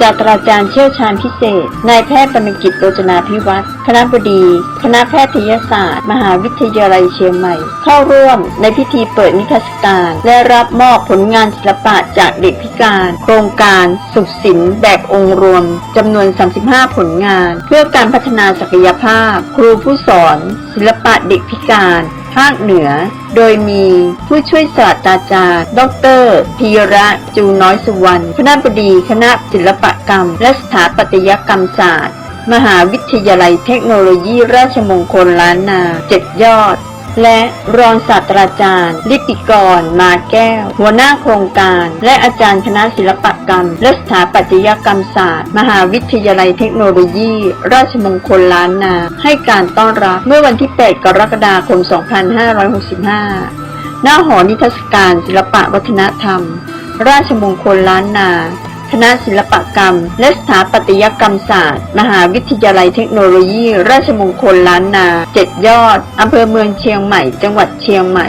ศาสตราจารย์เชี่ยวชาญพิเศษ นายแพทย์ปนกิจโรจนาพิวัตรคณะบดี คณะแพทยศาสตร์ มหาวิทยาลัยเชียงใหม่ เข้าร่วมในพิธีเปิดนิทรรศการ และรับมอบผลงานศิลปะจากเด็กพิการ โครงการสุขศิลป์แบบองค์รวมจำนวน 35 ผลงาน เพื่อการพัฒนาศักยภาพ ครูผู้สอน ศิลปะเด็กพิการ ภาคเหนือ โดยมีผู้ช่วยศาสตราจารย์ ดรพีระจูน้อยสุวรรณ คณะบดีคณะศิลปกรรม และสถาปัตยกรรมศาสตร์ มหาวิทยาลัยเทคโนโลยีราชมงคลล้านนาเจ็ดยอด และรองศาสตราจารย์ ลิติกร มาแก้ว หัวหน้าโครงการ และอาจารย์คณะศิลปกรรม และสถาปัตยกรรมศาสตร์ มหาวิทยาลัยเทคโนโลยี ราชมงคลล้านนา ให้การต้อนรับเมื่อวันที่ 8 กรกฎาคม 2565 หน้าหอนิทรรศการศิลปะวัฒนธรรม ราชมงคลล้านนา คณะศิลปกรรม และสถาปัตยกรรมศาสตร์ มหาวิทยาลัยเทคโนโลยี ราชมงคลล้านนาเจ็ดยอดอำเภอเมืองเชียงใหม่ จังหวัดเชียงใหม่